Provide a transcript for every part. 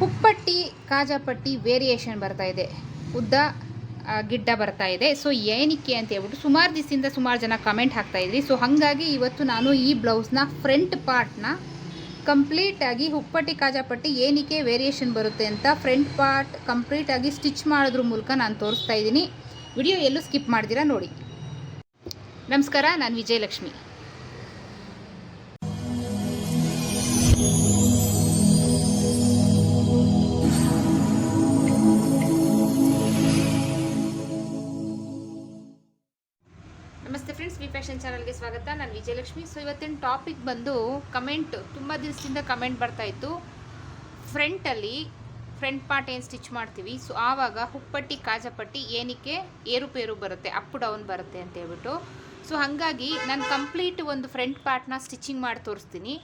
ಹುಪ್ಪಟ್ಟಿ, ಕಾಜಾಪಟ್ಟಿ variation ಬರ್ತಾ ಇದೆ. ಉದ್ದ ಗಿಡ್ಡ ಬರ್ತಾ ಇದೆ. ಸೊ ಏನಕ್ಕೆ ಅಂತ ಹೇಳ್ಬಿಟ್ಟು ಸುಮಾರು ದಿವಸದಿಂದ ಸುಮಾರು ಜನ ಕಮೆಂಟ್ ಹಾಕ್ತಾ ಇದ್ರಿ. ಸೊ ಹಾಗಾಗಿ ಇವತ್ತು ನಾನು ಈ ಬ್ಲೌಸ್ನ ಫ್ರಂಟ್ ಪಾರ್ಟ್ನ ಕಂಪ್ಲೀಟಾಗಿ ಹುಪ್ಪಟ್ಟಿ, ಕಾಜಾಪಟ್ಟಿ ಏನಕ್ಕೆ ವೇರಿಯೇಷನ್ ಬರುತ್ತೆ ಅಂತ ಫ್ರಂಟ್ ಪಾರ್ಟ್ ಕಂಪ್ಲೀಟಾಗಿ ಸ್ಟಿಚ್ ಮಾಡೋದ್ರ ಮೂಲಕ ನಾನು ತೋರಿಸ್ತಾ ಇದ್ದೀನಿ. ವಿಡಿಯೋ ಎಲ್ಲೂ ಸ್ಕಿಪ್ ಮಾಡ್ತೀರಾ ನೋಡಿ. ನಮಸ್ಕಾರ, ನಾನು ವಿಜಯಲಕ್ಷ್ಮಿ. ಸ್ವಾಗತ, ನಾನು ವಿಜಯಲಕ್ಷ್ಮಿ. ಸೊ ಇವತ್ತಿನ ಟಾಪಿಕ್ ಬಂದು ಕಮೆಂಟ್ ತುಂಬ ದಿವಸದಿಂದ ಕಮೆಂಟ್ ಬರ್ತಾ ಇತ್ತು. ಫ್ರಂಟಲ್ಲಿ ಫ್ರಂಟ್ ಪಾರ್ಟ್ ಏನು ಸ್ಟಿಚ್ ಮಾಡ್ತೀವಿ? ಸೊ ಆವಾಗ ಹುಪ್ಪಟ್ಟಿ, ಕಾಜಪಟ್ಟಿ ಏನಕ್ಕೆ ಏರುಪೇರು ಬರುತ್ತೆ ಅಪ್ ಡೌನ್ ಬರುತ್ತೆ ಅಂತ ಹೇಳ್ಬಿಟ್ಟು. ಸೊ ಹಾಗಾಗಿ ನಾನು ಕಂಪ್ಲೀಟ್ ಒಂದು ಫ್ರಂಟ್ ಪಾರ್ಟ್ನ ಸ್ಟಿಚಿಂಗ್ ಮಾಡಿ ತೋರಿಸ್ತೀನಿ.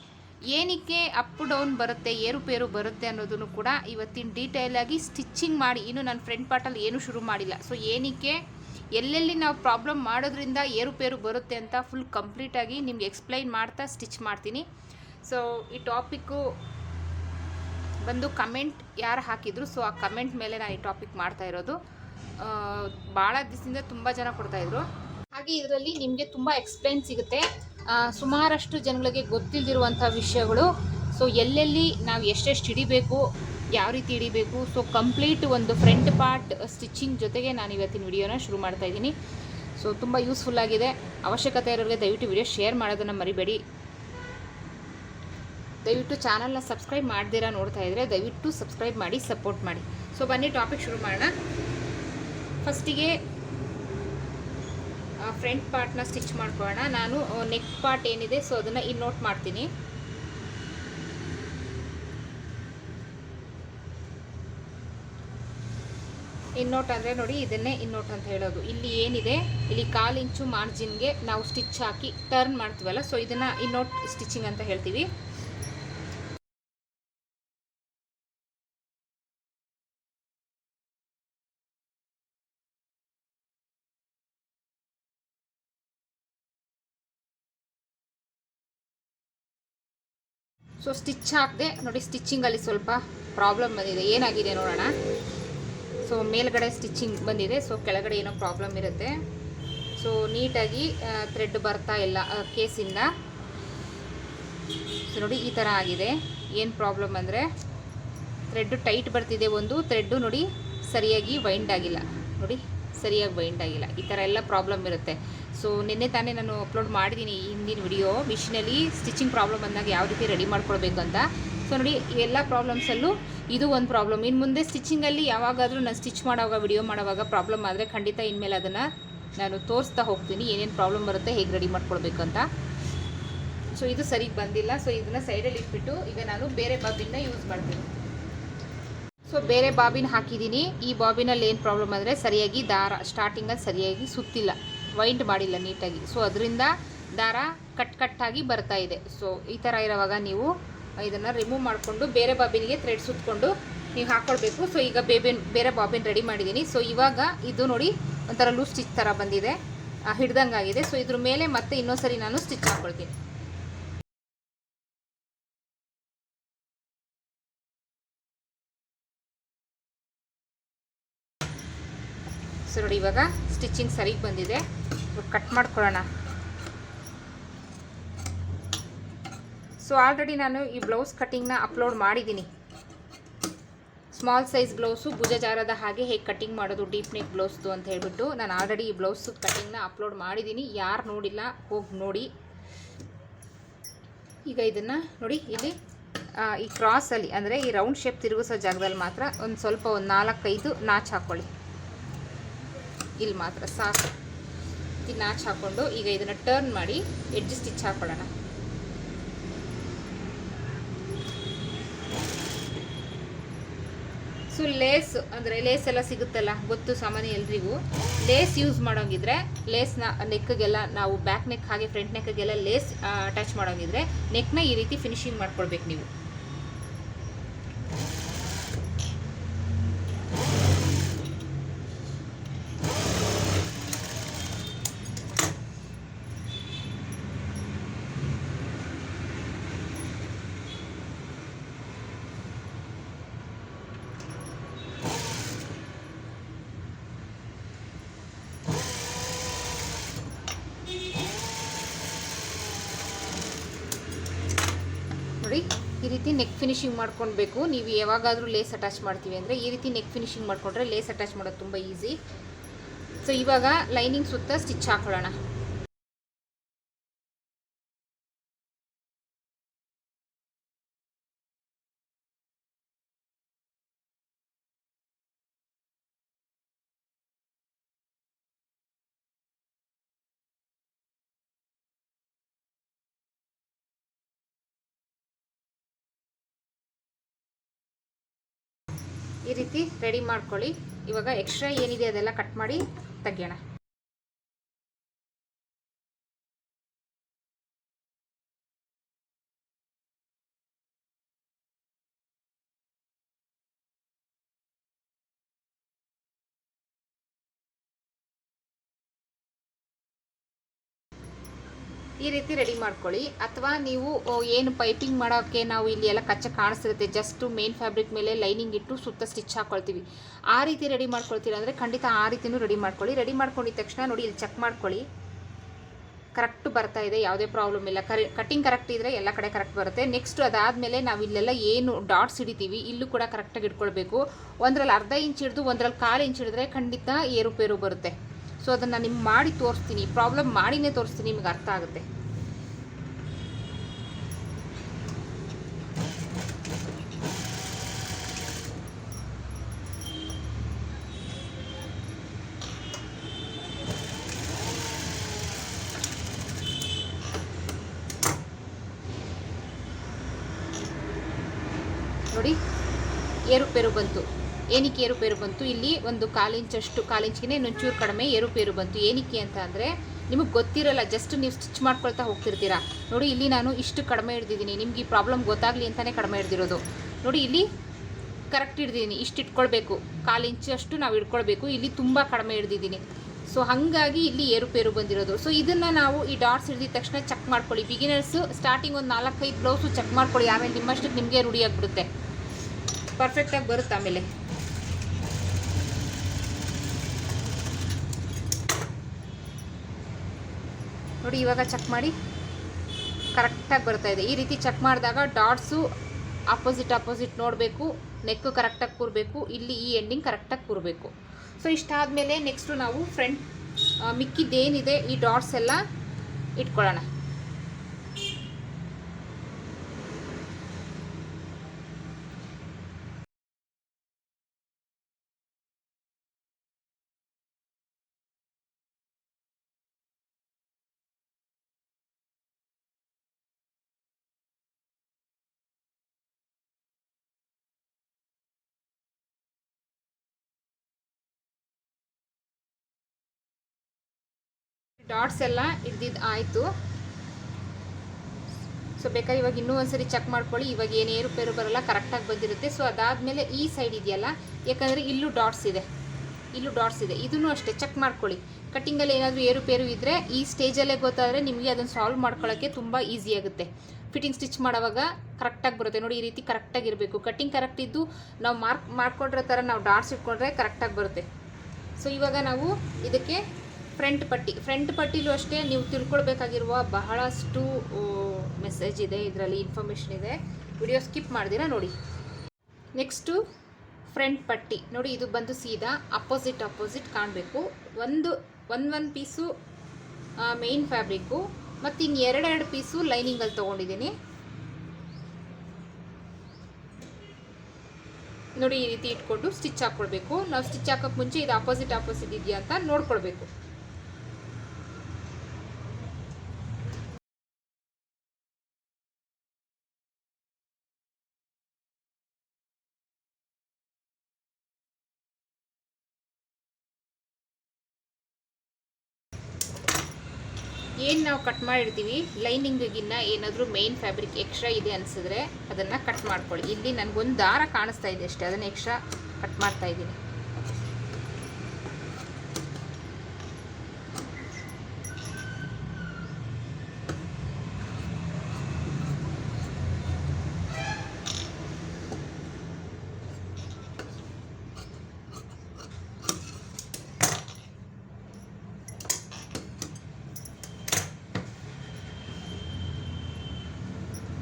ಏನಕ್ಕೆ ಅಪ್ ಡೌನ್ ಬರುತ್ತೆ, ಏರುಪೇರು ಬರುತ್ತೆ ಅನ್ನೋದನ್ನು ಕೂಡ ಇವತ್ತಿನ ಡೀಟೇಲಾಗಿ ಸ್ಟಿಚಿಂಗ್ ಮಾಡಿ ಇನ್ನು ನಾನು ಫ್ರಂಟ್ ಪಾರ್ಟಲ್ಲಿ ಏನೂ ಶುರು ಮಾಡಿಲ್ಲ. ಸೊ ಏನಕ್ಕೆ ಎಲ್ಲೆಲ್ಲಿ ನಾವು ಪ್ರಾಬ್ಲಮ್ ಮಾಡೋದ್ರಿಂದ ಏರುಪೇರು ಬರುತ್ತೆ ಅಂತ ಫುಲ್ ಕಂಪ್ಲೀಟಾಗಿ ನಿಮ್ಗೆ ಎಕ್ಸ್ಪ್ಲೈನ್ ಮಾಡ್ತಾ ಸ್ಟಿಚ್ ಮಾಡ್ತೀನಿ. ಸೊ ಈ ಟಾಪಿಕ್ಕು ಬಂದು ಕಮೆಂಟ್ ಯಾರು ಹಾಕಿದ್ರು ಸೊ ಆ ಕಮೆಂಟ್ ಮೇಲೆ ನಾನು ಈ ಟಾಪಿಕ್ ಮಾಡ್ತಾ ಇರೋದು. ಭಾಳ ದಿವಸದಿಂದ ತುಂಬ ಜನ ಕೊಡ್ತಾಯಿದ್ರು ಹಾಗೆ ಇದರಲ್ಲಿ ನಿಮಗೆ ತುಂಬ ಎಕ್ಸ್ಪ್ಲೈನ್ ಸಿಗುತ್ತೆ. ಸುಮಾರಷ್ಟು ಜನಗಳಿಗೆ ಗೊತ್ತಿಲ್ಲದಿರುವಂಥ ವಿಷಯಗಳು. ಸೊ ಎಲ್ಲೆಲ್ಲಿ ನಾವು ಎಷ್ಟೆಷ್ಟು ಹಿಡಿಬೇಕು ಯಾವ ರೀತಿ ಹಿಡಿಬೇಕು? ಸೊ ಕಂಪ್ಲೀಟ್ ಒಂದು ಫ್ರಂಟ್ ಪಾರ್ಟ್ ಸ್ಟಿಚಿಂಗ್ ಜೊತೆಗೆ ನಾನು ಇವತ್ತಿನ ವಿಡಿಯೋನ ಶುರು ಮಾಡ್ತಾ ಇದ್ದೀನಿ. ಸೊ ತುಂಬ ಯೂಸ್ಫುಲ್ ಆಗಿದೆ. ಅವಶ್ಯಕತೆ ಇರೋರಿಗೆ ದಯವಿಟ್ಟು ವಿಡಿಯೋ ಶೇರ್ ಮಾಡೋದನ್ನು ಮರಿಬೇಡಿ. ದಯವಿಟ್ಟು ಚಾನಲ್ನ ಸಬ್ಸ್ಕ್ರೈಬ್ ಮಾಡ್ದಿರಾ ನೋಡ್ತಾ ಇದ್ದರೆ ದಯವಿಟ್ಟು ಸಬ್ಸ್ಕ್ರೈಬ್ ಮಾಡಿ ಸಪೋರ್ಟ್ ಮಾಡಿ. ಸೊ ಬನ್ನಿ ಟಾಪಿಕ್ ಶುರು ಮಾಡೋಣ. ಫಸ್ಟಿಗೆ ಫ್ರಂಟ್ ಪಾರ್ಟ್ನ ಸ್ಟಿಚ್ ಮಾಡ್ಕೊಳ್ಳೋಣ. ನಾನು ನೆಕ್ ಪಾರ್ಟ್ ಏನಿದೆ ಸೊ ಅದನ್ನು ಇಲ್ಲಿ ನೋಟ್ ಮಾಡ್ತೀನಿ. ಇನ್ನೋಟ್ ಅಂದರೆ ನೋಡಿ, ಇದನ್ನೇ ಇನ್ನೋಟ್ ಅಂತ ಹೇಳೋದು. ಇಲ್ಲಿ ಏನಿದೆ? ಇಲ್ಲಿ ಕಾಲು ಇಂಚು ಮಾರ್ಜಿನ್ಗೆ ನಾವು ಸ್ಟಿಚ್ ಹಾಕಿ ಟರ್ನ್ ಮಾಡ್ತೀವಲ್ಲ ಸೊ ಇದನ್ನು ಇನ್ನೋಟ್ ಸ್ಟಿಚಿಂಗ್ ಅಂತ ಹೇಳ್ತೀವಿ. ಸೊ ಸ್ಟಿಚ್ ಹಾಕದೆ ನೋಡಿ ಸ್ಟಿಚ್ಚಿಂಗಲ್ಲಿ ಸ್ವಲ್ಪ ಪ್ರಾಬ್ಲಮ್ ಬಂದಿದೆ. ಏನಾಗಿದೆ ನೋಡೋಣ. ಸೊ ಮೇಲ್ಗಡೆ ಸ್ಟಿಚ್ಚಿಂಗ್ ಬಂದಿದೆ. ಸೊ ಕೆಳಗಡೆ ಏನೋ ಪ್ರಾಬ್ಲಮ್ ಇರುತ್ತೆ. ಸೊ ನೀಟಾಗಿ ಥ್ರೆಡ್ ಬರ್ತಾ ಇಲ್ಲ ಕೇಸಿಂದ ಸೊ ನೋಡಿ, ಈ ಥರ ಆಗಿದೆ. ಏನು ಪ್ರಾಬ್ಲಮ್ ಅಂದರೆ ಥ್ರೆಡ್ಡು ಟೈಟ್ ಬರ್ತಿದೆ ಒಂದು ಥ್ರೆಡ್ಡು ನೋಡಿ ಸರಿಯಾಗಿ ವೈಂಡ್ ಆಗಿಲ್ಲ. ನೋಡಿ, ಸರಿಯಾಗಿ ವೈಂಡ್ ಆಗಿಲ್ಲ. ಈ ಥರ ಎಲ್ಲ ಪ್ರಾಬ್ಲಮ್ ಇರುತ್ತೆ. ಸೊ ನಿನ್ನೆ ತಾನೇ ನಾನು ಅಪ್ಲೋಡ್ ಮಾಡಿದ್ದೀನಿ ಹಿಂದಿನ ವಿಡಿಯೋ ಮಿಷಿನಲ್ಲಿ ಸ್ಟಿಚಿಂಗ್ ಪ್ರಾಬ್ಲಮ್ ಬಂದಾಗ ಯಾವ ರೀತಿ ರೆಡಿ ಮಾಡ್ಕೊಳ್ಬೇಕು ಅಂತ. ಸೊ ನೋಡಿ ಎಲ್ಲ ಪ್ರಾಬ್ಲಮ್ಸಲ್ಲೂ ಇದು ಒಂದು ಪ್ರಾಬ್ಲಮ್ ಇನ್ನು ಮುಂದೆ ಸ್ಟಿಚಿಂಗಲ್ಲಿ ಯಾವಾಗಾದರೂ ನಾನು ಸ್ಟಿಚ್ ಮಾಡೋವಾಗ ವಿಡಿಯೋ ಮಾಡೋವಾಗ ಪ್ರಾಬ್ಲಮ್ ಆದರೆ ಖಂಡಿತ ಇನ್ಮೇಲೆ ಅದನ್ನು ನಾನು ತೋರಿಸ್ತಾ ಹೋಗ್ತೀನಿ. ಏನೇನು ಪ್ರಾಬ್ಲಮ್ ಬರುತ್ತೆ, ಹೇಗೆ ರೆಡಿ ಮಾಡ್ಕೊಳ್ಬೇಕು ಅಂತ ಸೊ ಇದು ಸರಿಗೆ ಬಂದಿಲ್ಲ. ಸೊ ಇದನ್ನು ಸೈಡಲ್ಲಿ ಇಟ್ಬಿಟ್ಟು ಈಗ ನಾನು ಬೇರೆ ಬಾಬಿನ ಯೂಸ್ ಮಾಡ್ತೀನಿ. ಸೊ ಬೇರೆ ಬಾಬಿನ ಹಾಕಿದ್ದೀನಿ. ಈ ಬಾಬಿನಲ್ಲಿ ಏನು ಪ್ರಾಬ್ಲಮ್ ಅಂದರೆ ಸರಿಯಾಗಿ ದಾರ ಸ್ಟಾರ್ಟಿಂಗಲ್ಲಿ ಸರಿಯಾಗಿ ಸುತ್ತಿಲ್ಲ. ವೈಂಡ್ ಮಾಡಿಲ್ಲ ನೀಟಾಗಿ. ಸೊ ಅದರಿಂದ ದಾರ ಕಟ್ ಕಟ್ಟಾಗಿ ಬರ್ತಾ ಇದೆ. ಸೊ ಈ ಥರ ಇರೋವಾಗ ನೀವು ಇದನ್ನು ರಿಮೂವ್ ಮಾಡಿಕೊಂಡು ಬೇರೆ ಬಾಬಿನಿಗೆ ಥ್ರೆಡ್ ಸುತ್ತಕೊಂಡು ನೀವು ಹಾಕ್ಕೊಳ್ಬೇಕು ಸೊ ಈಗ ಬೇಬಿನ್, ಬೇರೆ ಬಾಬಿನ್ ರೆಡಿ ಮಾಡಿದ್ದೀನಿ ಸೊ ಇವಾಗ ಇದು ನೋಡಿ ಒಂಥರ ಲೂಸ್ ಸ್ಟಿಚ್ ಥರ ಬಂದಿದೆ. ಹಿಡ್ದಂಗೆ ಆಗಿದೆ ಸೊ ಇದ್ರ ಮೇಲೆ ಮತ್ತೆ ಇನ್ನೊಂದ್ಸರಿ ನಾನು ಸ್ಟಿಚ್ ಹಾಕ್ಕೊಳ್ತೀನಿ ಸೊ ನೋಡಿ ಇವಾಗ ಸ್ಟಿಚಿಂಗ್ ಸರಿಗೆ ಬಂದಿದೆ. ಕಟ್ ಮಾಡ್ಕೊಳ್ಳೋಣ. ಸೊ ಆಲ್ರೆಡಿ ನಾನು ಈ ಬ್ಲೌಸ್ ಕಟ್ಟಿಂಗ್ನ ಅಪ್ಲೋಡ್ ಮಾಡಿದ್ದೀನಿ. ಸ್ಮಾಲ್ ಸೈಜ್ ಬ್ಲೌಸು ಭುಜ ಜಾರದ ಹಾಗೆ ಹೇಗೆ ಕಟ್ಟಿಂಗ್ ಮಾಡೋದು ಡೀಪ್ ನೆಕ್ ಬ್ಲೌಸ್ದು ಅಂತ ಹೇಳ್ಬಿಟ್ಟು ನಾನು ಆಲ್ರೆಡಿ ಈ ಬ್ಲೌಸ್ ಕಟ್ಟಿಂಗ್ನ ಅಪ್ಲೋಡ್ ಮಾಡಿದ್ದೀನಿ. ಯಾರು ನೋಡಿಲ್ಲ, ಹೋಗಿ ನೋಡಿ. ಈಗ ಇದನ್ನು ನೋಡಿ, ಇಲ್ಲಿ ಈ ಕ್ರಾಸಲ್ಲಿ ಅಂದರೆ ಈ ರೌಂಡ್ ಶೇಪ್ ತಿರುಗಿಸೋ ಜಾಗದಲ್ಲಿ ಮಾತ್ರ ಒಂದು ಸ್ವಲ್ಪ ಒಂದು ನಾಲ್ಕೈದು ನಾಚ್ ಹಾಕ್ಕೊಳ್ಳಿ ಇಲ್ಲಿ ಮಾತ್ರ ಸಾಕು. ಈ ನಾಚ್ ಹಾಕ್ಕೊಂಡು ಈಗ ಇದನ್ನು ಟರ್ನ್ ಮಾಡಿ ಎಡ್ಜ್ ಸ್ಟಿಚ್ ಹಾಕ್ಕೊಳ್ಳೋಣ ಸೊ ಲೇಸ್ ಅಂದರೆ ಲೇಸ್ ಎಲ್ಲ ಸಿಗುತ್ತಲ್ಲ, ಗೊತ್ತು ಸಾಮಾನ್ಯ ಎಲ್ರಿಗೂ? ಲೇಸ್ ಯೂಸ್ ಮಾಡೋಂಗಿದ್ರೆ ಲೇಸ್ನ ನೆಕ್ಗೆಲ್ಲ ನಾವು ಬ್ಯಾಕ್ ನೆಕ್ ಹಾಗೆ ಫ್ರಂಟ್ ನೆಕ್ಗೆಲ್ಲ ಲೇಸ್ ಅಟ್ಯಾಚ್ ಮಾಡೋಂಗಿದ್ರೆ ನೆಕ್ನ ಈ ರೀತಿ ಫಿನಿಶಿಂಗ್ ಮಾಡ್ಕೊಳ್ಬೇಕು ನೀವು. ರೀತಿ ನೆಕ್ ಫಿನಿಶಿಂಗ್ ಮಾಡ್ಕೊಳ್ಬೇಕು. ನೀವು ಯಾವಾಗಾದರೂ ಲೇಸ್ ಅಟ್ಯಾಚ್ ಮಾಡ್ತೀವಿ ಅಂದರೆ ಈ ರೀತಿ ನೆಕ್ ಫಿನಿಶಿಂಗ್ ಮಾಡಿಕೊಂಡ್ರೆ ಲೇಸ್ ಅಟ್ಯಾಚ್ ಮಾಡೋದು ತುಂಬ ಈಸಿ ಸೊ ಇವಾಗ ಲೈನಿಂಗ್ ಸುತ್ತ ಸ್ಟಿಚ್ ಹಾಕೊಳ್ಳೋಣ. ಈ ರೀತಿ ರೆಡಿ ಮಾಡ್ಕೊಳ್ಳಿ. ಇವಾಗ ಎಕ್ಸ್ಟ್ರಾ ಏನಿದೆ ಅದೆಲ್ಲ ಕಟ್ ಮಾಡಿ ತೆಗಿಯೋಣ. ಈ ರೀತಿ ರೆಡಿ ಮಾಡ್ಕೊಳ್ಳಿ. ಅಥವಾ ನೀವು ಏನು ಪೈಪಿಂಗ್ ಮಾಡೋಕ್ಕೆ ನಾವು ಇಲ್ಲಿ ಎಲ್ಲ ಕಚ್ಚ ಕಾಣಿಸ್ತಿರುತ್ತೆ. ಜಸ್ಟ್ ಮೇನ್ ಫ್ಯಾಬ್ರಿಕ್ ಮೇಲೆ ಲೈನಿಂಗ್ ಇಟ್ಟು ಸುತ್ತ ಸ್ಟಿಚ್ ಹಾಕ್ಕೊಳ್ತೀವಿ ಆ ರೀತಿ ರೆಡಿ ಮಾಡ್ಕೊಳ್ತೀರ ಅಂದರೆ ಖಂಡಿತ ಆ ರೀತಿಯೂ ರೆಡಿ ಮಾಡ್ಕೊಳ್ಳಿ. ರೆಡಿ ಮಾಡ್ಕೊಂಡಿದ ತಕ್ಷಣ ನೋಡಿ, ಇಲ್ಲಿ ಚೆಕ್ ಮಾಡ್ಕೊಳ್ಳಿ. ಕರೆಕ್ಟ್ ಬರ್ತಾ ಇದೆ, ಯಾವುದೇ ಪ್ರಾಬ್ಲಮ್ ಇಲ್ಲ. ಕರೆ ಕಟಿಂಗ್ ಕರೆಕ್ಟ್ ಇದ್ದರೆ ಎಲ್ಲ ಕಡೆ ಕರೆಕ್ಟ್ ಬರುತ್ತೆ. ನೆಕ್ಸ್ಟ್ ಅದಾದಮೇಲೆ ನಾವು ಇಲ್ಲೆಲ್ಲ ಏನು ಡಾಟ್ಸ್ ಹಿಡಿತೀವಿ, ಇಲ್ಲೂ ಕೂಡ ಕರೆಕ್ಟಾಗಿ ಇಟ್ಕೊಳ್ಬೇಕು. ಒಂದರಲ್ಲಿ ಅರ್ಧ ಇಂಚ್ ಹಿಡಿದು, ಒಂದರಲ್ಲಿ ಕಾಲು ಇಂಚ್ ಹಿಡಿದ್ರೆ ಖಂಡಿತ ಏರುಪೇರು ಬರುತ್ತೆ. ಸೊ ಅದನ್ನು ನಿಮ್ಗೆ ಮಾಡಿ ತೋರಿಸ್ತೀನಿ. ಪ್ರಾಬ್ಲಮ್ ಮಾಡಿನೇ ತೋರಿಸ್ತೀನಿ ನಿಮ್ಗೆ ಅರ್ಥ ಆಗುತ್ತೆ. ನೋಡಿ ಏರುಪೇರು ಬಂತು. ಏನಕ್ಕೆ ಏರುಪೇರು ಬಂತು. ಇಲ್ಲಿ ಒಂದು ಕಾಲಿಂಚಷ್ಟು ಕಾಲಿಂಚ್ಗೆ ಇನ್ನೊಂಚೂರು ಕಡಿಮೆ ಏರುಪೇರು ಬಂತು. ಏನಕ್ಕೆ ಅಂತ ಅಂದರೆ ನಿಮಗೆ ಗೊತ್ತಿರಲ್ಲ ಜಸ್ಟ್ ನೀವು ಸ್ಟಿಚ್ ಮಾಡ್ಕೊಳ್ತಾ ಹೋಗ್ತಿರ್ತೀರಾ. ನೋಡಿ, ಇಲ್ಲಿ ನಾನು ಇಷ್ಟು ಕಡಿಮೆ ಹಿಡ್ದಿದ್ದೀನಿ. ನಿಮ್ಗೆ ಈ ಪ್ರಾಬ್ಲಮ್ ಗೊತ್ತಾಗಲಿ ಅಂತಲೇ ಕಡಿಮೆ ಹಿಡ್ದಿರೋದು. ನೋಡಿ, ಇಲ್ಲಿ ಕರೆಕ್ಟ್ ಹಿಡ್ದಿದ್ದೀನಿ. ಇಷ್ಟು ಇಟ್ಕೊಳ್ಬೇಕು. ಕಾಲು ಅಷ್ಟು ನಾವು ಇಟ್ಕೊಳ್ಬೇಕು. ಇಲ್ಲಿ ತುಂಬ ಕಡಿಮೆ ಹಿಡ್ದಿದ್ದೀನಿ. ಸೊ ಹಾಗಾಗಿ ಇಲ್ಲಿ ಏರುಪೇರು ಬಂದಿರೋದು. ಸೊ ಇದನ್ನು ನಾವು ಈ ಡಾಟ್ಸ್ ಹಿಡಿದ ತಕ್ಷಣ ಚೆಕ್ ಮಾಡ್ಕೊಳ್ಳಿ. ಬಿಗಿನರ್ಸು ಸ್ಟಾರ್ಟಿಂಗ್ ಒಂದು ನಾಲ್ಕೈದು ಬ್ಲೌಸು ಚೆಕ್ ಮಾಡ್ಕೊಳ್ಳಿ. ಆಮೇಲೆ ನಿಮ್ಮಷ್ಟಕ್ಕೆ ನಿಮಗೆ ರೂಢಿಯಾಗಿಬಿಡುತ್ತೆ ಪರ್ಫೆಕ್ಟಾಗಿ ಬರುತ್ತೆ ಆಮೇಲೆ? ನೋಡಿ, ಇವಾಗ ಚೆಕ್ ಮಾಡಿ. ಕರೆಕ್ಟಾಗಿ ಬರ್ತಾ ಇದೆ. ಈ ರೀತಿ ಚೆಕ್ ಮಾಡಿದಾಗ ಡಾಟ್ಸು ಆಪೋಸಿಟ್ ಆಪೋಸಿಟ್ ನೋಡಬೇಕು ನೆಕ್ಕು ಕರೆಕ್ಟಾಗಿ ಕೂರಬೇಕು, ಇಲ್ಲಿ ಈ ಎಂಡಿಂಗ್ ಕರೆಕ್ಟಾಗಿ ಕೂರಬೇಕು. ಸೊ ಇಷ್ಟಾದಮೇಲೆ ನೆಕ್ಸ್ಟು ನಾವು ಫ್ರಂಟ್ ಮಿಕ್ಕಿದ್ದೇನಿದೆ, ಈ ಡಾಟ್ಸ್ ಎಲ್ಲ ಇಟ್ಕೊಳ್ಳೋಣ. ಡಾಟ್ಸ್ ಎಲ್ಲ ಇದ್ದಿದ್ದು ಆಯಿತು. ಸೊ ಬೇಕಾದ್ರೆ ಇವಾಗ ಇನ್ನೂ ಒಂದ್ಸರಿ ಚೆಕ್ ಮಾಡ್ಕೊಳ್ಳಿ. ಇವಾಗ ಏನು ಏರುಪೇರು ಬರಲ್ಲ ಕರೆಕ್ಟಾಗಿ ಬಂದಿರುತ್ತೆ. ಸೊ ಅದಾದಮೇಲೆ ಈ ಸೈಡ್ ಇದೆಯಲ್ಲ, ಯಾಕಂದರೆ ಇಲ್ಲೂ ಡಾಟ್ಸ್ ಇದೆ. ಇಲ್ಲೂ ಡಾಟ್ಸ್ ಇದೆ. ಇದನ್ನು ಅಷ್ಟೇ ಚೆಕ್ ಮಾಡ್ಕೊಳ್ಳಿ. ಕಟ್ಟಿಂಗಲ್ಲಿ ಏನಾದರೂ ಏರುಪೇರು ಇದ್ದರೆ ಈ ಸ್ಟೇಜಲ್ಲೇ ಗೊತ್ತಾದರೆ ನಿಮಗೆ ಅದನ್ನು ಸಾಲ್ವ್ ಮಾಡ್ಕೊಳ್ಳೋಕ್ಕೆ ತುಂಬ ಈಸಿ ಆಗುತ್ತೆ. ಫಿಟ್ಟಿಂಗ್ ಸ್ಟಿಚ್ ಮಾಡೋವಾಗ ಕರೆಕ್ಟಾಗಿ ಬರುತ್ತೆ. ನೋಡಿ, ಈ ರೀತಿ ಕರೆಕ್ಟಾಗಿ ಇರಬೇಕು. ಕಟ್ಟಿಂಗ್ ಕರೆಕ್ಟ್ ಇದ್ದು ನಾವು ಮಾರ್ಕ್ ಮಾಡ್ಕೊಂಡಿರೋ ಥರ ನಾವು ಡಾಟ್ಸ್ ಇಟ್ಕೊಂಡ್ರೆ ಕರೆಕ್ಟಾಗಿ ಬರುತ್ತೆ. ಸೊ ಇವಾಗ ನಾವು ಇದಕ್ಕೆ ಫ್ರಂಟ್ ಪಟ್ಟಿ, ಫ್ರಂಟ್ ಪಟ್ಟಿಲೂ ಅಷ್ಟೇ ನೀವು ತಿಳ್ಕೊಳ್ಬೇಕಾಗಿರುವ ಬಹಳಷ್ಟು ಮೆಸೇಜ್ ಇದೆ, ಇದರಲ್ಲಿ ಇನ್ಫಾರ್ಮೇಷನ್ ಇದೆ. ವಿಡಿಯೋ ಸ್ಕಿಪ್ ಮಾಡ್ದಿರಾ ನೋಡಿ. ನೆಕ್ಸ್ಟು ಫ್ರಂಟ್ ಪಟ್ಟಿ. ನೋಡಿ, ಇದು ಬಂದು ಸೀದಾ ಅಪೋಸಿಟ್ ಅಪೋಸಿಟ್ ಕಾಣಬೇಕು. ಒಂದು ಒಂದು ಒಂದು ಪೀಸು ಮೇಯ್ನ್ ಫ್ಯಾಬ್ರಿಕ್ಕು ಮತ್ತು ಇನ್ನು ಎರಡೆರಡು ಪೀಸು ಲೈನಿಂಗಲ್ಲಿ ತೊಗೊಂಡಿದ್ದೀನಿ. ನೋಡಿ, ಈ ರೀತಿ ಇಟ್ಕೊಂಡು ಸ್ಟಿಚ್ ಹಾಕ್ಕೊಳ್ಬೇಕು. ನಾವು ಸ್ಟಿಚ್ ಹಾಕೋಕ್ಕೆ ಮುಂಚೆ ಇದು ಅಪೋಸಿಟ್ ಆಪೋಸಿಟ್ ಇದೆಯಾ ಅಂತ ನೋಡ್ಕೊಳ್ಬೇಕು. ಏನು ನಾವು ಕಟ್ ಮಾಡಿರ್ತೀವಿ? ಲೈನಿಂಗಿಗಿನ್ನ ಏನಾದರೂ ಮೇನ್ ಫ್ಯಾಬ್ರಿಕ್ ಎಕ್ಸ್ಟ್ರಾ ಇದೆ ಅನಿಸಿದ್ರೆ ಅದನ್ನು ಕಟ್ ಮಾಡ್ಕೊಳ್ಳಿ. ಇಲ್ಲಿ ನನಗೊಂದು ದಾರ ಕಾಣಿಸ್ತಾ ಇದೆ ಅಷ್ಟೇ. ಅದನ್ನು ಎಕ್ಸ್ಟ್ರಾ ಕಟ್ ಮಾಡ್ತಾ ಇದ್ದೀನಿ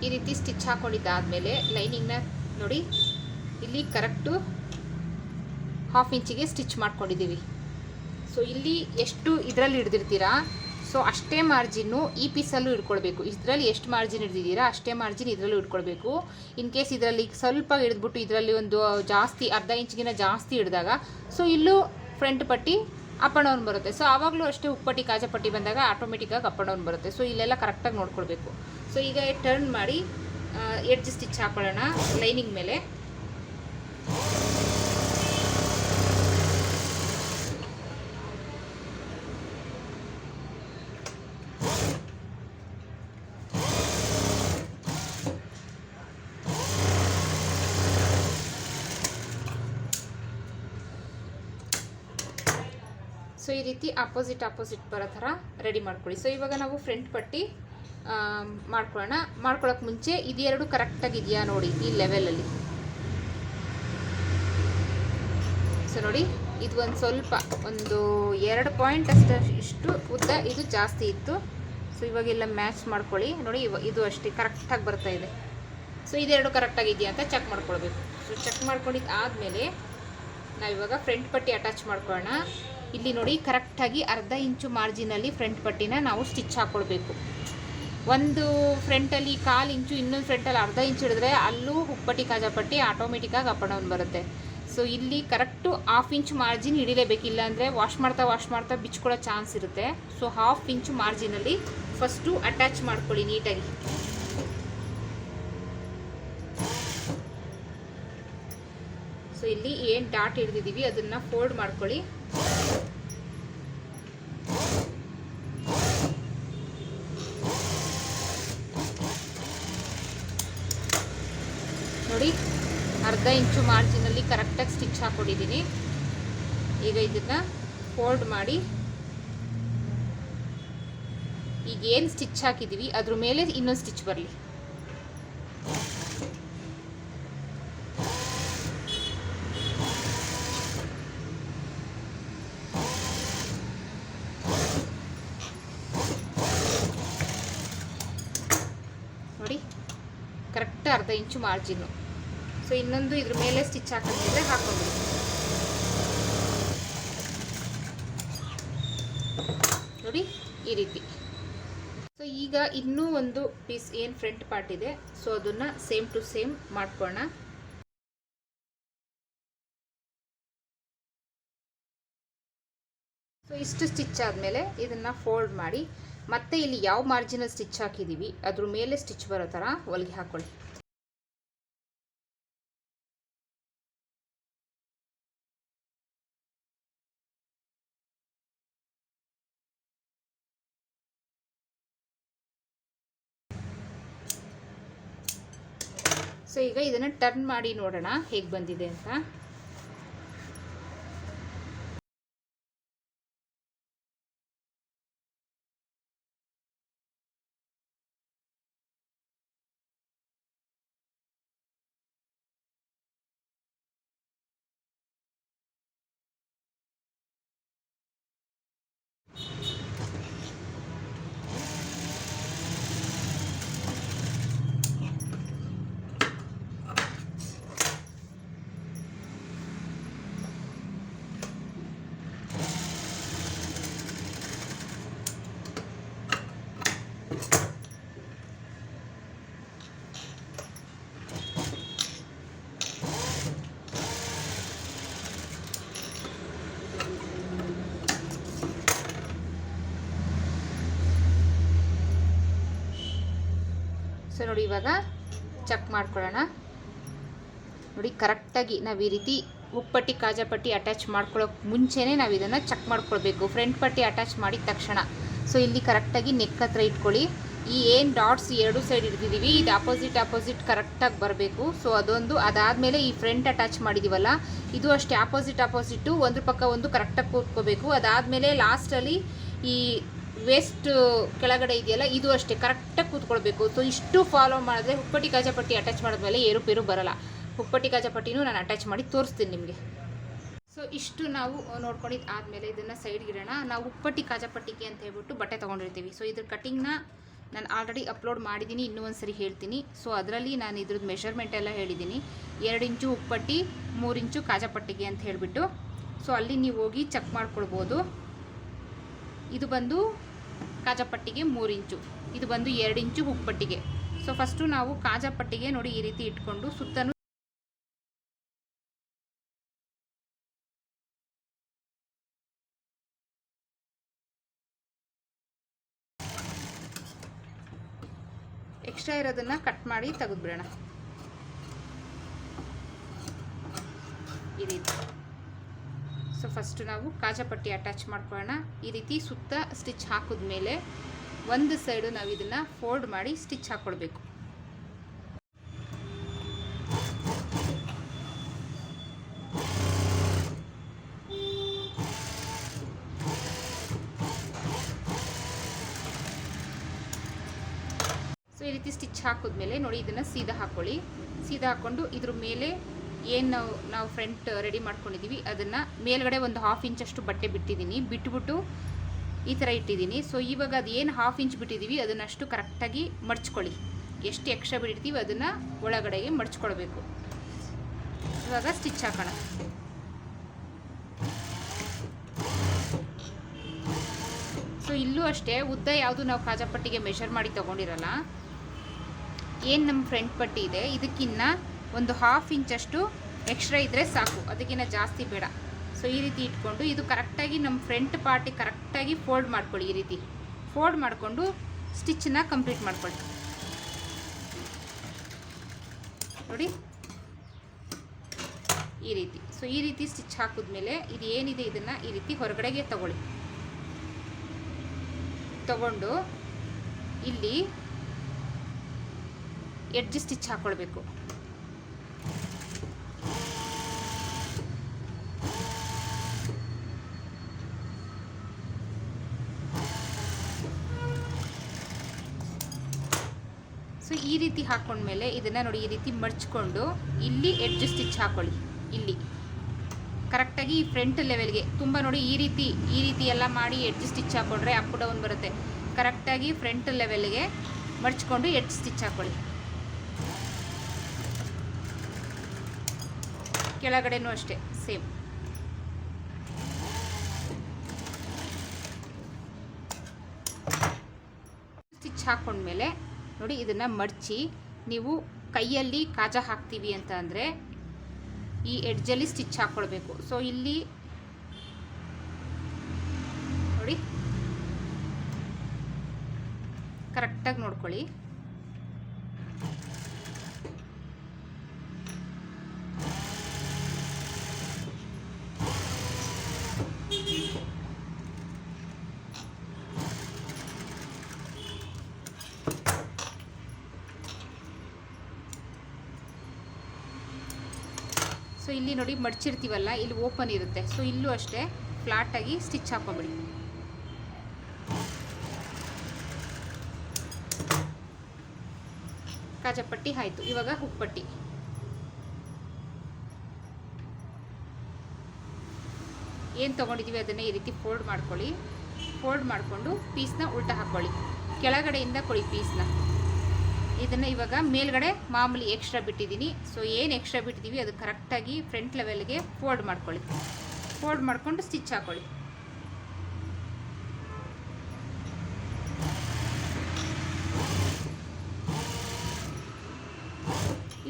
ಈ ರೀತಿ ಸ್ಟಿಚ್ ಹಾಕೊಂಡಿದ್ದಾದಮೇಲೆ ಲೈನಿಂಗ್ನ ನೋಡಿ. ಇಲ್ಲಿ ಕರೆಕ್ಟು ಹಾಫ್ ಇಂಚಿಗೆ ಸ್ಟಿಚ್ ಮಾಡ್ಕೊಂಡಿದ್ದೀವಿ. ಸೊ ಇಲ್ಲಿ ಎಷ್ಟು ಇದರಲ್ಲಿ ಹಿಡ್ದಿರ್ತೀರಾ? ಸೊ ಅಷ್ಟೇ ಮಾರ್ಜಿನ್ನು ಈ ಪೀಸಲ್ಲೂ ಇಟ್ಕೊಳ್ಬೇಕು ಇದರಲ್ಲಿ ಎಷ್ಟು ಮಾರ್ಜಿನ್ ಹಿಡ್ದಿದ್ದೀರಾ, ಅಷ್ಟೇ ಮಾರ್ಜಿನ್ ಇದರಲ್ಲೂ ಇಟ್ಕೊಳ್ಬೇಕು ಇನ್ ಕೇಸ್ ಇದರಲ್ಲಿ ಸ್ವಲ್ಪ ಹಿಡಿದ್ಬಿಟ್ಟು ಇದರಲ್ಲಿ ಒಂದು ಜಾಸ್ತಿ, ಅರ್ಧ ಇಂಚಿಗಿನ ಜಾಸ್ತಿ ಹಿಡಿದಾಗ, ಸೊ ಇಲ್ಲೂ ಫ್ರಂಟ್ ಪಟ್ಟಿ ಅಪ್ ಆ್ಯಂಡ್ ಡೌನ್ ಬರುತ್ತೆ. ಸೊ ಆವಾಗಲೂ ಅಷ್ಟೇ ಉಪ್ಪಟ್ಟಿ ಕಾಜಪಟ್ಟಿ ಬಂದಾಗ ಆಟೋಮೆಟಿಕ್ಕಾಗಿ ಅಪ್ ಡೌನ್ ಬರುತ್ತೆ. ಸೊ ಇಲ್ಲೆಲ್ಲ ಕರೆಕ್ಟಾಗಿ ನೋಡ್ಕೊಳ್ಬೇಕು. ಸೊ ಈಗ ಟರ್ನ್ ಮಾಡಿ ಎಡ್ಜ್ ಸ್ಟಿಚ್ ಹಾಕೊಳ್ಳೋಣ, ಲೈನಿಂಗ್ ಮೇಲೆ. ಸೊ ಈ ರೀತಿ ಅಪೋಸಿಟ್ ಅಪೋಸಿಟ್ ಬರೋ ಥರ ರೆಡಿ ಮಾಡ್ಕೊಳ್ಳಿ. ಸೊ ಇವಾಗ ನಾವು ಫ್ರಂಟ್ ಪಟ್ಟಿ ಮಾಡ್ಕೊಳ್ಳೋಣ. ಮಾಡ್ಕೊಳ್ಳೋಕೆ ಮುಂಚೆ ಇದೆರಡು ಕರೆಕ್ಟಾಗಿದೆಯಾ ನೋಡಿ, ಈ ಲೆವೆಲಲ್ಲಿ ಸೊ ನೋಡಿ, ಇದು ಒಂದು ಸ್ವಲ್ಪ, ಒಂದು ಎರಡು ಪಾಯಿಂಟ್ ಅಷ್ಟು, ಇಷ್ಟು ಉದ್ದ ಇದು ಜಾಸ್ತಿ ಇತ್ತು. ಸೊ ಇವಾಗೆಲ್ಲ ಮ್ಯಾಚ್ ಮಾಡ್ಕೊಳ್ಳಿ. ನೋಡಿ, ಇವ, ಇದು ಅಷ್ಟೇ ಕರೆಕ್ಟಾಗಿ ಬರ್ತಾ ಇದೆ. ಸೊ ಇದೆರಡು ಕರೆಕ್ಟಾಗಿದೆಯಾ ಅಂತ ಚೆಕ್ ಮಾಡ್ಕೊಳ್ಬೇಕು. ಸೊ ಚೆಕ್ ಮಾಡ್ಕೊಂಡಿದ್ದು ಆದಮೇಲೆ ನಾವಿವಾಗ ಫ್ರಂಟ್ ಪಟ್ಟಿ ಅಟ್ಯಾಚ್ ಮಾಡ್ಕೊಳ್ಳೋಣ. ಇಲ್ಲಿ ನೋಡಿ ಕರೆಕ್ಟಾಗಿ ಅರ್ಧ ಇಂಚು ಮಾರ್ಜಿನಲ್ಲಿ ಫ್ರಂಟ್ ಪಟ್ಟಿನ ನಾವು ಸ್ಟಿಚ್ ಹಾಕ್ಕೊಳ್ಬೇಕು ಒಂದು ಫ್ರಂಟಲ್ಲಿ ಕಾಲು ಇಂಚು, ಇನ್ನೊಂದು ಫ್ರಂಟಲ್ಲಿ ಅರ್ಧ ಇಂಚು ಹಿಡಿದ್ರೆ ಅಲ್ಲೂ ಹುಪ್ಪಟ್ಟಿ ಕಾಜಾಪಟ್ಟಿ ಆಟೋಮೆಟಿಕ್ಕಾಗಿ ಅಪ್ ಡೌನ್ ಬರುತ್ತೆ. ಸೊ ಇಲ್ಲಿ ಕರೆಕ್ಟು ಹಾಫ್ ಇಂಚ್ ಮಾರ್ಜಿನ್ ಹಿಡಿಲೇಬೇಕು. ಇಲ್ಲಾಂದರೆ ವಾಶ್ ಮಾಡ್ತಾ ವಾಶ್ ಮಾಡ್ತಾ ಬಿಚ್ಕೊಳ್ಳೋ ಚಾನ್ಸ್ ಇರುತ್ತೆ. ಸೊ ಹಾಫ್ ಇಂಚ್ ಮಾರ್ಜಿನಲ್ಲಿ ಫಸ್ಟು ಅಟ್ಯಾಚ್ ಮಾಡ್ಕೊಳ್ಳಿ ನೀಟಾಗಿ. ಸೊ ಇಲ್ಲಿ ಏನು ಡಾಟ್ ಹಿಡಿದಿದ್ದೀವಿ ಅದನ್ನು ಫೋಲ್ಡ್ ಮಾಡ್ಕೊಳ್ಳಿ ನೋಡಿ ಅರ್ಧ ಇಂಚು ಮಾರ್ಜಿನಲ್ಲಿ ಸ್ಟಿಚ್ ಹಾಕ್ಕೊಂಡಿದ್ದೀನಿ. ಈಗ ಇದನ್ನು ಫೋಲ್ಡ್ ಮಾಡಿ ಈಗ ಏನು ಸ್ಟಿಚ್ ಹಾಕಿದ್ದೀವಿ ಅದ್ರ ಮೇಲೆ ಇನ್ನೊಂದು ಸ್ಟಿಚ್ ಬರಲಿ. ನೋಡಿ ಕರೆಕ್ಟ್ ಅರ್ಧ ಇಂಚು ಮಾರ್ಜಿನ್ನು ಸೊ ಇನ್ನೊಂದು ಇದ್ರ ಮೇಲೆ ಸ್ಟಿಚ್ ಹಾಕೊಂಡಿದ್ರೆ ಹಾಕೋಬೇಕು. ನೋಡಿ, ಈ ರೀತಿ. ಸೊ ಈಗ ಇನ್ನೂ ಒಂದು ಪೀಸ್ ಏನು ಫ್ರಂಟ್ ಪಾರ್ಟ್ ಇದೆ, ಸೊ ಅದನ್ನು ಸೇಮ್ ಟು ಸೇಮ್ ಮಾಡ್ಕೋಣ ಸೊ ಇಷ್ಟು ಸ್ಟಿಚ್ ಆದಮೇಲೆ ಇದನ್ನು ಫೋಲ್ಡ್ ಮಾಡಿ, ಮತ್ತೆ ಇಲ್ಲಿ ಯಾವ ಮಾರ್ಜಿನಲ್ಲಿ ಸ್ಟಿಚ್ ಹಾಕಿದ್ದೀವಿ ಅದ್ರ ಮೇಲೆ ಸ್ಟಿಚ್ ಬರೋ ಥರ ಹೊಲಿಗೆ ಹಾಕ್ಕೊಳ್ಳಿ ಈಗ ಇದನ್ನು ಟರ್ನ್ ಮಾಡಿ ನೋಡೋಣ ಹೇಗೆ ಬಂದಿದೆ ಅಂತ. ಸೊ ನೋಡಿ, ಇವಾಗ ಚೆಕ್ ಮಾಡ್ಕೊಳ್ಳೋಣ. ನೋಡಿ ಕರೆಕ್ಟಾಗಿ ನಾವು ಈ ರೀತಿ ಉಪ್ಪಟ್ಟಿ, ಕಾಜಾಪಟ್ಟಿ ಅಟ್ಯಾಚ್ ಮಾಡ್ಕೊಳ್ಳೋಕೆ ಮುಂಚೆನೇ ನಾವು ಇದನ್ನು ಚೆಕ್ ಮಾಡ್ಕೊಳ್ಬೇಕು. ಫ್ರಂಟ್ ಪಟ್ಟಿ ಅಟ್ಯಾಚ್ ಮಾಡಿದ ತಕ್ಷಣ. ಸೊ ಇಲ್ಲಿ ಕರೆಕ್ಟಾಗಿ ನೆಕ್ ಹತ್ರ ಇಟ್ಕೊಳ್ಳಿ. ಈ ಏನು ಡಾಟ್ಸ್ ಎರಡು ಸೈಡ್ ಇಡ್ತಿದ್ದೀವಿ ಇದು ಅಪೋಸಿಟ್ ಅಪೋಸಿಟ್ ಕರೆಕ್ಟಾಗಿ ಬರಬೇಕು. ಸೊ ಅದೊಂದು, ಅದಾದಮೇಲೆ ಈ ಫ್ರಂಟ್ ಅಟ್ಯಾಚ್ ಮಾಡಿದ್ದೀವಲ್ಲ ಇದು ಅಷ್ಟೇ ಅಪೋಸಿಟ್ ಅಪೋಸಿಟ್ಟು ಒಂದು ಪಕ್ಕ ಒಂದು ಕರೆಕ್ಟಾಗಿ ಕೂತ್ಕೋಬೇಕು. ಅದಾದಮೇಲೆ ಲಾಸ್ಟಲ್ಲಿ ಈ ವೇಸ್ಟ್ ಕೆಳಗಡೆ ಇದೆಯಲ್ಲ, ಇದು ಅಷ್ಟೇ. ಕರೆಕ್ಟಾಗಿ ಕೂತ್ಕೊಳ್ಬೇಕು. ಸೊ ಇಷ್ಟು ಫಾಲೋ ಮಾಡಿದ್ರೆ ಹುಪ್ಪಟ್ಟಿ ಕಾಜಾಪಟ್ಟಿ ಅಟ್ಯಾಚ್ ಮಾಡಿದ್ಮೇಲೆ ಏರುಪೇರು ಬರಲ್ಲ. ಹುಪ್ಪಟ್ಟಿ ಕಾಜಾಪಟ್ಟಿನೂ ನಾನು ಅಟ್ಯಾಚ್ ಮಾಡಿ ತೋರಿಸ್ತೀನಿ ನಿಮಗೆ. ಸೊ ಇಷ್ಟು ನಾವು ನೋಡ್ಕೊಂಡಿದ್ದು ಆದಮೇಲೆ ಇದನ್ನು ಸೈಡ್ಗೆ ಇಡೋಣ ನಾವು ಉಪ್ಪಟ್ಟಿ ಕಾಜಾಪಟ್ಟಿಗೆ ಅಂತ ಹೇಳ್ಬಿಟ್ಟು ಬಟ್ಟೆ ತೊಗೊಂಡಿರ್ತೀವಿ. ಸೊ ಇದ್ರ ಕಟಿಂಗ್ನ ನಾನು ಆಲ್ರೆಡಿ ಅಪ್ಲೋಡ್ ಮಾಡಿದ್ದೀನಿ ಇನ್ನೂ ಒಂದು ಸರಿ ಹೇಳ್ತೀನಿ. ಸೊ ಅದರಲ್ಲಿ ನಾನು ಇದ್ರದ್ದು ಮೆಷರ್ಮೆಂಟ್ ಎಲ್ಲ ಹೇಳಿದ್ದೀನಿ ಎರಡು ಇಂಚು ಉಪ್ಪಟ್ಟಿ ಮೂರು ಇಂಚು ಕಾಜಾಪಟ್ಟಿಗೆ ಅಂತ ಹೇಳಿಬಿಟ್ಟು. ಸೊ ಅಲ್ಲಿ ನೀವು ಹೋಗಿ ಚೆಕ್ ಮಾಡ್ಕೊಳ್ಬೋದು. ಇದು ಬಂದು ಕಾಜಾಪಟ್ಟಿಗೆ ಮೂರು ಇಂಚು. ಇದು ಬಂದು ಎರಡು ಇಂಚು ಹುಪ್ಪಟ್ಟಿಗೆ ಸೊ ಫಸ್ಟು ನಾವು ಕಾಜಾಪಟ್ಟಿಗೆ ನೋಡಿ ಈ ರೀತಿ ಇಟ್ಕೊಂಡು ಸುತ್ತನೂ ಎಕ್ಸ್ಟ್ರಾ ಇರೋದನ್ನ ಕಟ್ ಮಾಡಿ ತೆಗೆದ್ಬಿಡೋಣ. ಈ ರೀತಿ. ಸೊ ಫಸ್ಟ್ ನಾವು ಕಾಜಾಪಟ್ಟಿ ಅಟ್ಯಾಚ್ ಮಾಡ್ಕೊಳ್ಳೋಣ. ಈ ರೀತಿ ಸುತ್ತ ಸ್ಟಿಚ್ ಹಾಕಿದ್ಮೇಲೆ ಒಂದು ಸೈಡು ನಾವು ಇದನ್ನು ಫೋಲ್ಡ್ ಮಾಡಿ ಸ್ಟಿಚ್ ಹಾಕ್ಕೊಳ್ಬೇಕು ಸೊ ಈ ರೀತಿ ಸ್ಟಿಚ್ ಹಾಕಿದ್ಮೇಲೆ ನೋಡಿ, ಇದನ್ನು ಸೀದಾ ಹಾಕ್ಕೊಳ್ಳಿ ಸೀದಾ ಹಾಕ್ಕೊಂಡು ಇದ್ರ ಮೇಲೆ ಏನು ನಾವು ನಾವು ಫ್ರಂಟ್ ರೆಡಿ ಮಾಡ್ಕೊಂಡಿದ್ದೀವಿ ಅದನ್ನು ಮೇಲ್ಗಡೆ ಒಂದು ಹಾಫ್ ಇಂಚಷ್ಟು ಬಟ್ಟೆ ಬಿಟ್ಟಿದ್ದೀನಿ. ಬಿಟ್ಬಿಟ್ಟು ಈ ಥರ ಇಟ್ಟಿದ್ದೀನಿ. ಸೊ ಇವಾಗ ಅದು ಏನು ಹಾಫ್ ಇಂಚ್ ಬಿಟ್ಟಿದ್ದೀವಿ ಅದನ್ನಷ್ಟು ಕರೆಕ್ಟಾಗಿ ಮಡ್ಚ್ಕೊಳ್ಳಿ. ಎಷ್ಟು ಎಕ್ಸ್ಟ್ರಾ ಬಿಟ್ಟಿರ್ತೀವಿ ಅದನ್ನು ಒಳಗಡೆಗೆ ಮಡ್ಚ್ಕೊಳ್ಬೇಕು. ಇವಾಗ ಸ್ಟಿಚ್ ಹಾಕೋಣ. ಸೊ ಇಲ್ಲೂ ಅಷ್ಟೇ, ಉದ್ದ ಯಾವುದು ನಾವು ಕಾಜಾಪಟ್ಟಿಗೆ ಮೆಷರ್ ಮಾಡಿ ತೊಗೊಂಡಿರಲ್ಲ, ಏನು ನಮ್ಮ ಫ್ರಂಟ್ ಪಟ್ಟಿ ಇದೆ, ಇದಕ್ಕಿನ್ನ ಒಂದು ಹಾಫ್ ಇಂಚಷ್ಟು ಎಕ್ಸ್ಟ್ರಾ ಇದ್ದರೆ ಸಾಕು. ಅದಕ್ಕಿಂತ ಜಾಸ್ತಿ ಬೇಡ. ಸೊ ಈ ರೀತಿ ಇಟ್ಕೊಂಡು ಇದು ಕರೆಕ್ಟಾಗಿ ನಮ್ಮ ಫ್ರಂಟ್ ಪಾರ್ಟಿ ಕರೆಕ್ಟಾಗಿ ಫೋಲ್ಡ್ ಮಾಡ್ಕೊಳ್ಳಿ ಈ ರೀತಿ. ಫೋಲ್ಡ್ ಮಾಡಿಕೊಂಡು ಸ್ಟಿಚ್ನ ಕಂಪ್ಲೀಟ್ ಮಾಡ್ಕೊಳ್ಳಿ. ನೋಡಿ. ಈ ರೀತಿ. ಸೊ ಈ ರೀತಿ ಸ್ಟಿಚ್ ಹಾಕಿದ್ಮೇಲೆ ಇದು ಏನಿದೆ ಇದನ್ನು ಈ ರೀತಿ ಹೊರಗಡೆಗೆ ತಗೊಳ್ಳಿ. ತಗೊಂಡು ಇಲ್ಲಿ ಎಡ್ಜ್ ಸ್ಟಿಚ್ ಹಾಕ್ಕೊಳ್ಬೇಕು ಸೊ ಈ ರೀತಿ ಹಾಕೊಂಡ್ಮೇಲೆ ಇದನ್ನು ನೋಡಿ ಈ ರೀತಿ ಮಡ್ಚ್ಕೊಂಡು ಇಲ್ಲಿ ಎಡ್ಜ್ ಸ್ಟಿಚ್ ಹಾಕೊಳ್ಳಿ. ಇಲ್ಲಿ. ಕರೆಕ್ಟಾಗಿ ಈ ಫ್ರಂಟ್ ಲೆವೆಲ್ಗೆ ತುಂಬ ನೋಡಿ ಈ ರೀತಿ ಈ ರೀತಿ ಎಲ್ಲ ಮಾಡಿ ಎಡ್ಜ್ ಸ್ಟಿಚ್ ಹಾಕೊಂಡ್ರೆ ಅಪ್ ಡೌನ್ ಬರುತ್ತೆ. ಕರೆಕ್ಟಾಗಿ ಫ್ರಂಟ್ ಲೆವೆಲ್ಗೆ ಮಡ್ಚ್ಕೊಂಡು ಎಡ್ಜ್ ಸ್ಟಿಚ್ ಹಾಕೊಳ್ಳಿ. ಕೆಳಗಡೆನೂ ಅಷ್ಟೇ, ಸೇಮ್. ಸ್ಟಿಚ್ ಹಾಕ್ಕೊಂಡ್ಮೇಲೆ ನೋಡಿ ಇದನ್ನು ಮಡಚಿ, ನೀವು ಕೈಯಲ್ಲಿ ಕಾಜ ಹಾಕ್ತೀವಿ ಅಂತ ಅಂದರೆ ಈ ಎಡ್ಜಲ್ಲಿ ಸ್ಟಿಚ್ ಹಾಕ್ಕೊಳ್ಬೇಕು ಸೊ ಇಲ್ಲಿ ನೋಡಿ ಕರೆಕ್ಟಾಗಿ ನೋಡ್ಕೊಳ್ಳಿ. ಸೊ ಇಲ್ಲಿ ನೋಡಿ ಮಡ್ಚಿರ್ತೀವಲ್ಲ, ಇಲ್ಲಿ ಓಪನ್ ಇರುತ್ತೆ. ಸೊ ಇಲ್ಲೂ ಅಷ್ಟೇ ಫ್ಲಾಟಾಗಿ ಸ್ಟಿಚ್ ಹಾಕೊಂಬಿಡಿ ಕಾಜಪಟ್ಟಿ ಆಯಿತು. ಇವಾಗ ಹುಪ್ಪಟ್ಟಿ ಏನು ತೊಗೊಂಡಿದ್ದೀವಿ ಅದನ್ನು ಈ ರೀತಿ ಫೋಲ್ಡ್ ಮಾಡ್ಕೊಳ್ಳಿ. ಫೋಲ್ಡ್ ಮಾಡಿಕೊಂಡು ಪೀಸ್ನ ಉಲ್ಟ ಹಾಕ್ಕೊಳ್ಳಿ. ಕೆಳಗಡೆಯಿಂದ ಕೊಡಿ ಪೀಸ್ನ ಇದನ್ನು ಇವಾಗ ಮೇಲ್ಗಡೆ ಮಾಮೂಲಿ ಎಕ್ಸ್ಟ್ರಾ ಬಿಟ್ಟಿದ್ದೀನಿ. ಸೊ ಏನು ಎಕ್ಸ್ಟ್ರಾ ಬಿಟ್ಟಿದ್ದೀವಿ ಅದು ಕರೆಕ್ಟಾಗಿ ಫ್ರಂಟ್ ಲೆವೆಲ್ಗೆ ಫೋಲ್ಡ್ ಮಾಡ್ಕೊಳ್ಳಿ. ಫೋಲ್ಡ್ ಮಾಡಿಕೊಂಡು ಸ್ಟಿಚ್ ಹಾಕ್ಕೊಳ್ಳಿ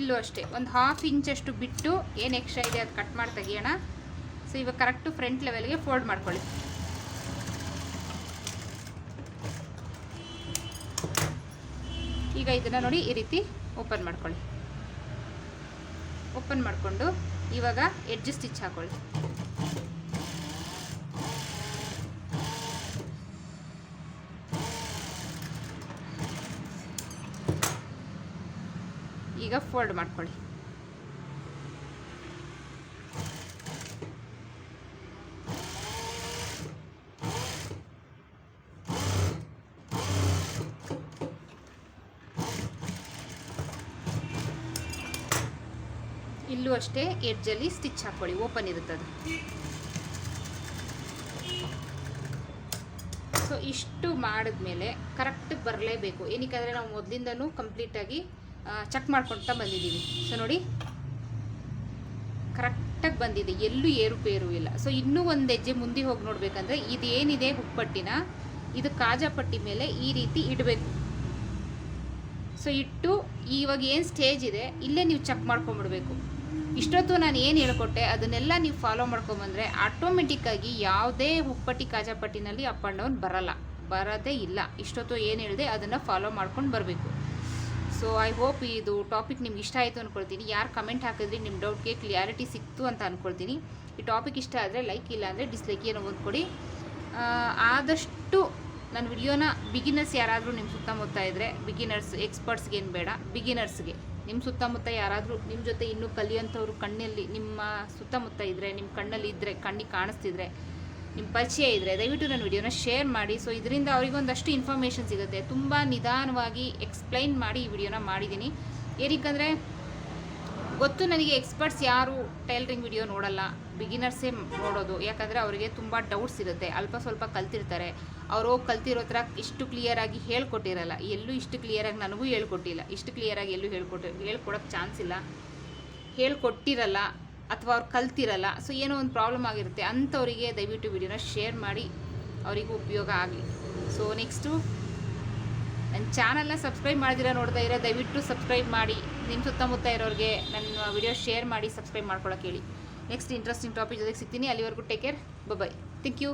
ಇಲ್ಲೂ ಅಷ್ಟೇ, ಒಂದು ಹಾಫ್ ಇಂಚಷ್ಟು ಬಿಟ್ಟು ಏನು ಎಕ್ಸ್ಟ್ರಾ ಇದೆ ಅದು ಕಟ್ ಮಾಡಿ ತೆಗಿಯೋಣ. ಸೊ ಇವಾಗ ಕರೆಕ್ಟು ಫ್ರಂಟ್ ಲೆವೆಲ್ಗೆ ಫೋಲ್ಡ್ ಮಾಡ್ಕೊಳ್ಳಿ. ಈಗ ಇದನ್ನು ನೋಡಿ ಈ ರೀತಿ ಓಪನ್ ಮಾಡ್ಕೊಳ್ಳಿ. ಓಪನ್ ಮಾಡಿಕೊಂಡು ಇವಾಗ ಎಡ್ಜ್ ಸ್ಟಿಚ್ ಹಾಕೊಳ್ಳಿ. ಈಗ ಫೋಲ್ಡ್ ಮಾಡ್ಕೊಳ್ಳಿ. ಇಲ್ಲೂ ಅಷ್ಟೇ ಎಡ್ಜಲ್ಲಿ ಸ್ಟಿಚ್ ಹಾಕ್ಕೊಳ್ಳಿ ಓಪನ್ ಇರುತ್ತೆ ಅದು ಸೊ ಇಷ್ಟು ಮಾಡಿದ್ಮೇಲೆ ಕರೆಕ್ಟ್ ಬರಲೇಬೇಕು. ಏನಕ್ಕೆ ನಾವು ಮೊದಲಿಂದನೂ ಕಂಪ್ಲೀಟಾಗಿ ಚೆಕ್ ಮಾಡ್ಕೊಳ್ತಾ ಬಂದಿದ್ದೀವಿ. ಸೊ ನೋಡಿ. ಕರೆಕ್ಟಾಗಿ ಬಂದಿದೆ. ಎಲ್ಲೂ ಏರುಪೇರು ಇಲ್ಲ. ಸೊ ಇನ್ನೂ ಒಂದು ಹೆಜ್ಜೆ ಮುಂದೆ ಹೋಗಿ ನೋಡಬೇಕಂದ್ರೆ ಇದೇನಿದೆ ಹುಪ್ಪಟ್ಟಿನ ಇದು ಕಾಜಾಪಟ್ಟಿ ಮೇಲೆ ಈ ರೀತಿ ಇಡಬೇಕು. ಸೊ ಇಟ್ಟು ಇವಾಗ ಏನು ಸ್ಟೇಜ್ ಇದೆ, ಇಲ್ಲೇ ನೀವು ಚೆಕ್ ಮಾಡ್ಕೊಂಬಿಡ್ಬೇಕು. ಇಷ್ಟೊತ್ತು ನಾನು ಏನು ಹೇಳ್ಕೊಟ್ಟೆ, ಅದನ್ನೆಲ್ಲ ನೀವು ಫಾಲೋ ಮಾಡ್ಕೊಂಬಂದರೆ ಆಟೋಮೆಟಿಕ್ಕಾಗಿ ಯಾವುದೇ ಉಪ್ಪಟ್ಟಿ ಕಾಜಾಪಟ್ಟಿನಲ್ಲಿ ಅಪ್ ಆ್ಯಂಡ್ ಡೌನ್ ಬರಲ್ಲ. ಬರೋದೇ ಇಲ್ಲ. ಇಷ್ಟೊತ್ತು ಏನು ಹೇಳಿದೆ, ಅದನ್ನು ಫಾಲೋ ಮಾಡ್ಕೊಂಡು ಬರಬೇಕು. ಸೊ ಐ ಹೋಪ್ ಇದು ಟಾಪಿಕ್ ನಿಮ್ಗೆ ಇಷ್ಟ ಆಯಿತು ಅಂದ್ಕೊಳ್ತೀನಿ ಯಾರು ಕಮೆಂಟ್ ಹಾಕಿದ್ರಿ ನಿಮ್ಮ ಡೌಟ್ಗೆ ಕ್ಲಿಯಾರಿಟಿ ಸಿಕ್ತು ಅಂತ ಅಂದ್ಕೊಳ್ತೀನಿ ಈ ಟಾಪಿಕ್ ಇಷ್ಟ ಆದರೆ ಲೈಕ್ ಇಲ್ಲ ಅಂದರೆ ಡಿಸ್ಲೈಕ್ ಏನೋ ಒಂದು ಕೊಡಿ. ಆದಷ್ಟು ನನ್ನ ವಿಡಿಯೋನ ಬಿಗಿನರ್ಸ್ ಯಾರಾದರೂ ನಿಮ್ಮ ಸುತ್ತಮುತ್ತ ಇದ್ದರೆ ಬಿಗಿನರ್ಸ್ ಎಕ್ಸ್ಪರ್ಟ್ಸ್ಗೇನು ಬೇಡ ಬಿಗಿನರ್ಸ್ಗೆ ನಿಮ್ಮ ಸುತ್ತಮುತ್ತ ಯಾರಾದರೂ ನಿಮ್ಮ ಜೊತೆ ಇನ್ನೂ ಕಲಿಯೋಂಥವ್ರು ಕಣ್ಣಲ್ಲಿ ನಿಮ್ಮ ಸುತ್ತಮುತ್ತ ಇದ್ದರೆ ನಿಮ್ಮ ಕಣ್ಣಲ್ಲಿ ಇದ್ದರೆ ಕಣ್ಣಿಗೆ ಕಾಣಿಸ್ತಿದ್ರೆ ನಿಮ್ಮ ಪರಿಚಯ ಇದ್ದರೆ ದಯವಿಟ್ಟು ನನ್ನ ವಿಡಿಯೋನ ಶೇರ್ ಮಾಡಿ. ಸೊ ಇದರಿಂದ ಅವರಿಗೊಂದಷ್ಟು ಇನ್ಫಾರ್ಮೇಷನ್ ಸಿಗುತ್ತೆ. ತುಂಬ ನಿಧಾನವಾಗಿ ಎಕ್ಸ್ಪ್ಲೈನ್ ಮಾಡಿ ಈ ವಿಡಿಯೋನ ಮಾಡಿದ್ದೀನಿ. ಏನಕ್ಕಂದರೆ ಗೊತ್ತು ನನಗೆ ಎಕ್ಸ್ಪರ್ಟ್ಸ್ ಯಾರು ಟೈಲರಿಂಗ್ ವಿಡಿಯೋ ನೋಡಲ್ಲ ಬಿಗಿನರ್ಸೇ ನೋಡೋದು. ಯಾಕಂದರೆ ಅವರಿಗೆ ತುಂಬ ಡೌಟ್ಸ್ ಇರುತ್ತೆ. ಅಲ್ಪ ಸ್ವಲ್ಪ ಕಲ್ತಿರ್ತಾರೆ. ಅವರು ಕಲ್ತಿರೋ ಥರ ಇಷ್ಟು ಕ್ಲಿಯರಾಗಿ ಹೇಳ್ಕೊಟ್ಟಿರಲ್ಲ. ಎಲ್ಲೂ ಇಷ್ಟು ಕ್ಲಿಯರಾಗಿ ನನಗೂ ಹೇಳ್ಕೊಟ್ಟಿಲ್ಲ. ಇಷ್ಟು ಕ್ಲಿಯರಾಗಿ ಎಲ್ಲೂ ಹೇಳ್ಕೊಟ್ಟು ಹೇಳ್ಕೊಡೋಕ್ಕೆ ಚಾನ್ಸ್ ಇಲ್ಲ. ಹೇಳ್ಕೊಟ್ಟಿರಲ್ಲ ಅಥವಾ ಅವ್ರು ಕಲ್ತಿರಲ್ಲ. ಸೊ ಏನೋ ಒಂದು ಪ್ರಾಬ್ಲಮ್ ಆಗಿರುತ್ತೆ. ಅಂಥವರಿಗೆ ದಯವಿಟ್ಟು ವಿಡಿಯೋನ ಶೇರ್ ಮಾಡಿ. ಅವರಿಗೂ ಉಪಯೋಗ ಆಗಲಿ. ಸೊ ನೆಕ್ಸ್ಟು ನನ್ನ ಚಾನಲ್ನ ಸಬ್ಸ್ಕ್ರೈಬ್ ಮಾಡಿದಿರ ನೋಡ್ತಾ ಇರೋ ದಯವಿಟ್ಟು ಸಬ್ಸ್ಕ್ರೈಬ್ ಮಾಡಿ. ನಿಮ್ಮ ಸುತ್ತಮುತ್ತ ಇರೋರಿಗೆ ನನ್ನ ವಿಡಿಯೋ ಶೇರ್ ಮಾಡಿ, ಸಬ್ಸ್ಕ್ರೈಬ್ ಮಾಡ್ಕೊಳಕ್ಕೆ ಹೇಳಿ. ನೆಕ್ಸ್ಟ್ ಇಂಟ್ರೆಸ್ಟಿಂಗ್ ಟಾಪಿಕ್ ಜೊತೆಗೆ ಸಿಗ್ತೀನಿ. ಅಲ್ಲಿವರೆಗೂ take care bye thank you